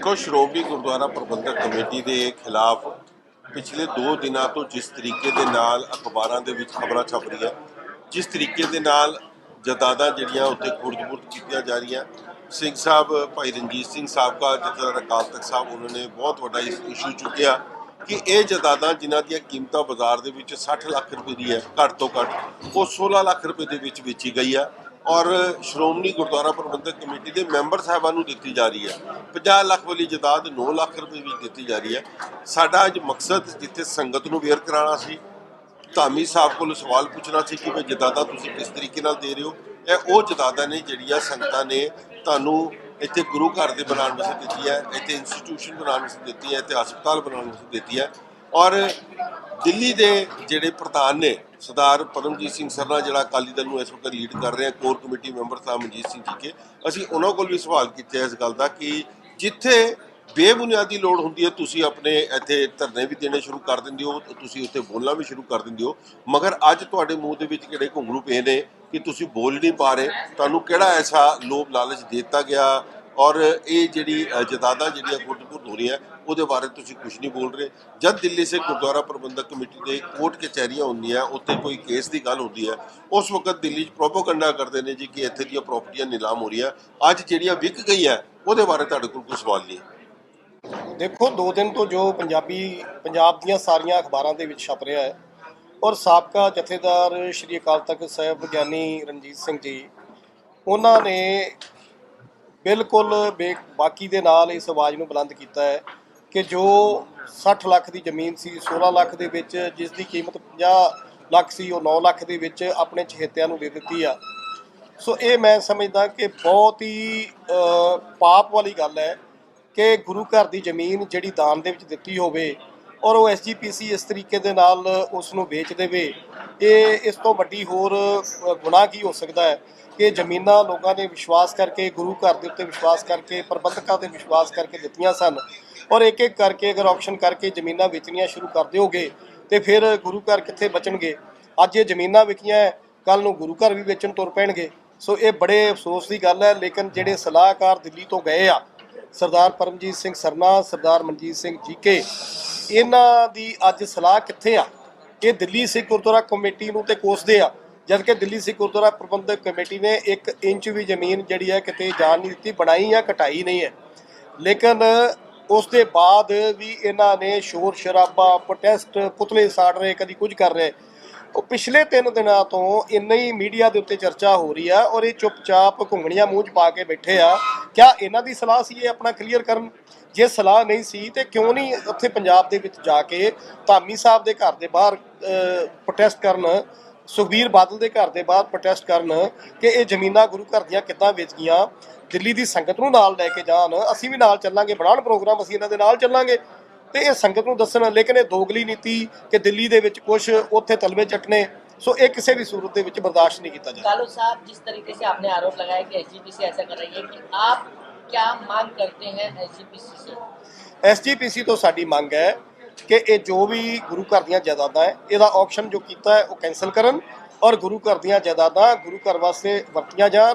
ਦੇਖੋ, ਸ਼੍ਰੋਮਣੀ ਗੁਰਦੁਆਰਾ ਪ੍ਰਬੰਧਕ ਕਮੇਟੀ ਦੇ ਖਿਲਾਫ ਪਿਛਲੇ 2 ਦਿਨਾਂ ਤੋਂ ਜਿਸ ਤਰੀਕੇ ਦੇ ਨਾਲ ਅਖਬਾਰਾਂ ਦੇ ਵਿੱਚ ਖਬਰਾਂ ਛਪ ਰਹੀਆਂ, ਜਿਸ ਤਰੀਕੇ ਦੇ ਨਾਲ ਜਦਾਦਾਂ ਜਿਹੜੀਆਂ ਉੱਤੇ ਖੁਰਦ-ਬੁਰਦ ਕੀਤੀਆਂ ਜਾ ਰਹੀਆਂ, ਸਿੰਘ ਸਾਹਿਬ, ਭਾਈ ਰਣਜੀਤ ਸਿੰਘ ਸਾਬਕਾ ਜਥੇਦਾਰ ਅਕਾਲ ਤਖਤ ਸਾਹਿਬ, ਉਹਨਾਂ ਨੇ ਬਹੁਤ ਵੱਡਾ ਇਸ ਇਸ਼ੂ ਚੁੱਕਿਆ ਕਿ ਇਹ ਜਦਾਦਾਂ ਜਿਨ੍ਹਾਂ ਦੀਆਂ ਕੀਮਤਾਂ ਬਾਜ਼ਾਰ ਦੇ ਵਿੱਚ 60 ਲੱਖ ਰੁਪਏ ਦੀ ਹੈ, ਘੱਟ ਤੋਂ ਘੱਟ ਉਹ 16 ਲੱਖ ਰੁਪਏ ਦੇ ਵਿੱਚ ਵੇਚੀ ਗਈ ਆ। ਔਰ ਸ਼੍ਰੋਮਣੀ ਗੁਰਦੁਆਰਾ ਪ੍ਰਬੰਧਕ ਕਮੇਟੀ ਦੇ ਮੈਂਬਰ ਸਾਹਿਬਾਂ ਨੂੰ ਦਿੱਤੀ ਜਾ ਰਹੀ ਹੈ। 50 ਲੱਖ ਵਾਲੀ ਜਦਾਦ 9 ਲੱਖ ਰੁਪਏ ਵਿੱਚ ਦਿੱਤੀ ਜਾ ਰਹੀ ਹੈ। ਸਾਡਾ ਅੱਜ ਮਕਸਦ ਜਿੱਥੇ ਸੰਗਤ ਨੂੰ ਵੇਅਰ ਕਰਾਉਣਾ ਸੀ, ਧਾਮੀ ਸਾਹਿਬ ਕੋਲ ਸਵਾਲ ਪੁੱਛਣਾ ਸੀ ਕਿ ਵੀ ਜਦਾਦਾ ਤੁਸੀਂ ਕਿਸ ਤਰੀਕੇ ਨਾਲ ਦੇ ਰਹੇ ਹੋ? ਇਹ ਉਹ ਜਦਾਦਾ ਨੇ ਜਿਹੜੀਆਂ ਸੰਗਤਾਂ ਨੇ ਤੁਹਾਨੂੰ ਇੱਥੇ ਗੁਰੂ ਘਰ ਦੇ ਬਣਾਉਣ ਵਾਸਤੇ ਦਿੱਤੀ ਹੈ, ਇੱਥੇ ਇੰਸਟੀਟਿਊਸ਼ਨ ਬਣਾਉਣ ਵਾਸਤੇ ਦਿੱਤੀ ਹੈ, ਇੱਥੇ ਹਸਪਤਾਲ ਬਣਾਉਣ ਵਾਸਤੇ ਦਿੱਤੀ ਹੈ। ਔਰ ਦਿੱਲੀ ਦੇ ਜਿਹੜੇ ਪ੍ਰਧਾਨ ਨੇ ਸਰਦਾਰ ਪਰਮਜੀਤ ਸਿੰਘ ਸਰਨਾ ਜਿਹੜਾ ਅਕਾਲੀ ਦਲ ਨੂੰ ਇਸ ਵਕਤ ਲੀਡ ਕਰ ਰਿਹਾ ਕੋਰ ਕਮੇਟੀ ਮੈਂਬਰ ਸਾਹਿਬ ਮਨਜੀਤ ਸਿੰਘ ਜੀ ਕੇ, ਅਸੀਂ ਉਹਨਾਂ ਕੋਲ ਵੀ ਸਵਾਲ ਕੀਤੇ ਇਸ ਗੱਲ ਦਾ ਕਿ ਜਿੱਥੇ ਬੇਬੁਨਿਆਦੀ ਲੋੜ ਹੁੰਦੀ ਹੈ, ਤੁਸੀਂ ਆਪਣੇ ਇੱਥੇ ਧਰਨੇ ਵੀ ਦੇਣੇ ਸ਼ੁਰੂ ਕਰ ਦਿੰਦੇ ਹੋ, ਤੁਸੀਂ ਉੱਥੇ ਬੋਲਣਾ ਵੀ ਸ਼ੁਰੂ ਕਰ ਦਿੰਦੇ ਹੋ, ਮਗਰ ਅੱਜ ਤੁਹਾਡੇ ਮੂੰਹ ਦੇ ਵਿੱਚ ਕਿਹੜੇ ਘੁੰਗਰੂ ਪਏ ਨੇ ਕਿ ਤੁਸੀਂ ਬੋਲ ਨਹੀਂ ਪਾ ਰਹੇ? ਤੁਹਾਨੂੰ ਕਿਹੜਾ ਐਸਾ ਲੋਭ ਲਾਲਚ ਦਿੱਤਾ ਗਿਆ ਔਰ ਇਹ ਜਿਹੜੀ ਅ, ਜਦਾਦਾਂ ਜਿਹੜੀਆਂ ਗੁਰਦੁਆਰਾ ਹੋ ਰਹੀਆਂ ਉਹਦੇ ਬਾਰੇ ਤੁਸੀਂ ਕੁਝ ਨਹੀਂ ਬੋਲ ਰਹੇ। ਜਦ ਦਿੱਲੀ ਸੇ ਗੁਰਦੁਆਰਾ ਪ੍ਰਬੰਧਕ ਕਮੇਟੀ ਦੇ ਕੋਰਟ ਕਚਹਿਰੀਆਂ ਹੁੰਦੀਆਂ ਉੱਥੇ ਕੋਈ ਕੇਸ ਦੀ ਗੱਲ ਹੁੰਦੀ ਹੈ ਉਸ ਵਕਤ ਦਿੱਲੀ 'ਚ ਪ੍ਰੋਪੋਗੰਡਾ ਕਰਦੇ ਨੇ ਜੀ ਕਿ ਇੱਥੇ ਦੀਆਂ ਪ੍ਰਾਪਰਟੀਆਂ ਨਿਲਾਮ ਹੋ ਰਹੀਆਂ। ਅੱਜ ਜਿਹੜੀਆਂ ਵਿਕ ਗਈ ਹੈ ਉਹਦੇ ਬਾਰੇ ਤੁਹਾਡੇ ਕੋਲ ਕੋਈ ਸਵਾਲ ਨਹੀਂ ਦੇਖੋ ਦੋ ਦਿਨ ਤੋਂ ਜੋ ਪੰਜਾਬੀ ਪੰਜਾਬ ਦੀਆਂ ਸਾਰੀਆਂ ਅਖਬਾਰਾਂ ਦੇ ਵਿੱਚ ਛਪ ਰਿਹਾ ਹੈ ਔਰ ਸਾਬਕਾ ਜਥੇਦਾਰ ਸ਼੍ਰੀ ਅਕਾਲ ਤਖਤ ਸਾਹਿਬ ਗਿਆਨੀ ਰਣਜੀਤ ਸਿੰਘ ਜੀ ਉਹਨਾਂ ਨੇ ਬਿਲਕੁਲ ਬੇ ਬਾਕੀ ਦੇ ਨਾਲ ਇਸ ਆਵਾਜ਼ ਨੂੰ ਬੁਲੰਦ ਕੀਤਾ ਹੈ ਕਿ ਜੋ 60 ਲੱਖ ਦੀ ਜ਼ਮੀਨ ਸੀ 16 ਲੱਖ ਦੇ ਵਿੱਚ ਜਿਸ ਦੀ ਕੀਮਤ 50 ਲੱਖ ਸੀ, ਉਹ 9 ਲੱਖ ਦੇ ਵਿੱਚ ਆਪਣੇ ਚਹੇਤਿਆਂ ਨੂੰ ਦੇ ਦਿੱਤੀ ਆ। ਸੋ ਇਹ ਮੈਂ ਸਮਝਦਾ ਕਿ ਬਹੁਤ ਹੀ ਪਾਪ ਵਾਲੀ ਗੱਲ ਹੈ ਕਿ ਗੁਰੂ ਘਰ ਦੀ ਜ਼ਮੀਨ ਜਿਹੜੀ ਦਾਨ ਦੇ ਵਿੱਚ ਦਿੱਤੀ ਹੋਵੇ ਔਰ ਉਹ ਐਸਜੀਪੀਸੀ ਇਸ ਤਰੀਕੇ ਦੇ ਨਾਲ ਉਸ ਨੂੰ ਵੇਚ ਦੇਵੇ ਇਹ ਇਸ ਤੋਂ ਵੱਡੀ ਹੋਰ ਅ, ਗੁਨਾਹ ਕੀ ਹੋ ਸਕਦਾ ਹੈ? ਕਿ ਜ਼ਮੀਨਾਂ ਲੋਕਾਂ ਨੇ ਵਿਸ਼ਵਾਸ ਕਰਕੇ ਗੁਰੂ ਘਰ ਦੇ ਉੱਤੇ ਵਿਸ਼ਵਾਸ ਕਰਕੇ ਪ੍ਰਬੰਧਕਾਂ ਤੇ ਵਿਸ਼ਵਾਸ ਕਰਕੇ ਦਿੱਤੀਆਂ ਸਨ। ਔਰ ਇੱਕ ਇੱਕ ਕਰਕੇ ਅਗਰ ਆਪਸ਼ਨ ਕਰਕੇ ਜ਼ਮੀਨਾਂ ਵੇਚਣੀਆਂ ਸ਼ੁਰੂ ਕਰ ਦਿਓਗੇ ਤੇ ਫਿਰ ਗੁਰੂ ਘਰ ਕਿੱਥੇ ਬਚਣਗੇ? ਅੱਜ ਇਹ ਜ਼ਮੀਨਾਂ ਵਿਕੀਆਂ ਕੱਲ ਨੂੰ ਗੁਰੂ ਘਰ ਵੀ ਵੇਚਣ ਤੁਰ ਪੈਣਗੇ। ਸੋ ਇਹ ਬੜੇ ਅਫਸੋਸ ਦੀ ਗੱਲ ਹੈ ਲੇਕਿਨ ਜਿਹੜੇ ਸਲਾਹਕਾਰ ਦਿੱਲੀ ਤੋਂ ਗਏ ਆ ਸਰਦਾਰ ਪਰਮਜੀਤ ਸਿੰਘ ਸਰਨਾ ਸਰਦਾਰ ਮਨਜੀਤ ਸਿੰਘ ਜੀਕੇ ਇਹਨਾਂ ਦੀ ਅੱਜ ਸਲਾਹ ਕਿੱਥੇ ਆ? ਇਹ ਦਿੱਲੀ ਸਿੱਖ ਗੁਰਦੁਆਰਾ ਕਮੇਟੀ ਨੂੰ ਤੇ ਕੋਸਦੇ ਆ, ਜਦ ਕਿ ਦਿੱਲੀ ਸਿੱਖ ਗੁਰਦੁਆਰਾ ਪ੍ਰਬੰਧਕ ਕਮੇਟੀ ਨੇ 1 ਇੰਚ ਵੀ ਜ਼ਮੀਨ ਜਿਹੜੀ ਹੈ ਕਿਤੇ ਜਾਣ ਨਹੀਂ ਦਿੱਤੀ, ਬਣਾਈ ਜਾਂ ਕਟਾਈ ਨਹੀਂ ਹੈ। ਲੇਕਿਨ ਉਸ ਦੇ ਬਾਅਦ ਵੀ ਇਹਨਾਂ ਨੇ ਸ਼ੋਰ ਸ਼ਰਾਬਾ ਪ੍ਰੋਟੈਸਟ ਪੁਤਲੇ ਸਾੜ ਰਹੇ, ਕਦੀ ਕੁਝ ਕਰ ਰਹੇ। ਉਹ ਪਿਛਲੇ 3 ਦਿਨਾਂ ਤੋਂ ਇੰਨੀ ਹੀ ਮੀਡੀਆ ਦੇ ਉੱਤੇ ਚਰਚਾ ਹੋ ਰਹੀ ਆ ਔਰ ਇਹ ਚੁੱਪਚਾਪ ਘੁੰਗਣੀਆਂ ਮੂੰਹ 'ਚ ਪਾ ਕੇ ਬੈਠੇ ਆ। ਕਿਆ ਇਹਨਾਂ ਦੀ ਸਲਾਹ ਸੀ ਇਹ ਆਪਣਾ ਕਲੀਅਰ ਕਰਨ? ਜੇ ਸਲਾਹ ਨਹੀਂ ਸੀ ਤੇ ਕਿਉਂ ਨਹੀਂ ਉੱਥੇ ਪੰਜਾਬ ਦੇ ਵਿੱਚ ਜਾ ਕੇ ਧਾਮੀ ਸਾਹਿਬ ਦੇ ਘਰ ਦੇ ਬਾਹਰ ਪ੍ਰੋਟੈਸਟ ਕਰਨ, ਸੁਖਬੀਰ ਬਾਦਲ ਦੇ ਘਰ ਦੇ ਬਾਹਰ ਪ੍ਰੋਟੈਸਟ ਕਰਨ ਕਿ ਇਹ ਜ਼ਮੀਨਾਂ ਗੁਰੂ ਘਰ ਦੀਆਂ ਕਿੱਦਾਂ ਵੇਚ ਗਈਆਂ, ਦਿੱਲੀ ਦੀ ਸੰਗਤ ਨੂੰ ਨਾਲ ਲੈ ਕੇ ਜਾਣ, ਅਸੀਂ ਵੀ ਨਾਲ ਚੱਲਾਂਗੇ, ਬਣਾਉਣ ਪ੍ਰੋਗਰਾਮ ਅਸੀਂ ਇਹਨਾਂ ਦੇ ਨਾਲ ਚੱਲਾਂਗੇ। ਤੇ ਇਹ ਸੰਗਤ ਨੂੰ ਦੱਸਣ ਲੇਕਿਨ ਇਹ ਦੋਗਲੀ ਨੀਤੀ ਕਿ ਦਿੱਲੀ ਦੇ ਵਿੱਚ ਕੁਝ ਉੱਥੇ ਤਲਵੇ ਚੱਟਣੇ ਸੋ ਇਹ ਕਿਸੇ ਵੀ ਸੂਰਤ ਦੇ ਵਿੱਚ ਬਰਦਾਸ਼ਤ नहीं किया जाएगा कालू साहब जिस तरीके से आपने आरोप लगाया कि एसजीपीसी ऐसा कर रही है कि आप क्या मांग करते हैं एसजीपीसी से ਐਸਜੀਪੀਸੀ ਤੋਂ ਸਾਡੀ ਮੰਗ ਹੈ ਕਿ ਇਹ ਜੋ ਵੀ ਗੁਰੂ ਘਰ ਦੀਆਂ ਜਾਇਦਾਦਾਂ ਹੈ ਇਹਦਾ ਆਕਸ਼ਨ ਜੋ ਕੀਤਾ ਹੈ ਉਹ ਕੈਨਸਲ ਕਰਨ ਔਰ ਗੁਰੂ ਘਰ ਦੀਆਂ ਜਾਇਦਾਦਾਂ ਗੁਰੂ ਘਰ ਵਾਸਤੇ ਵਰਤੀਆਂ ਜਾਣ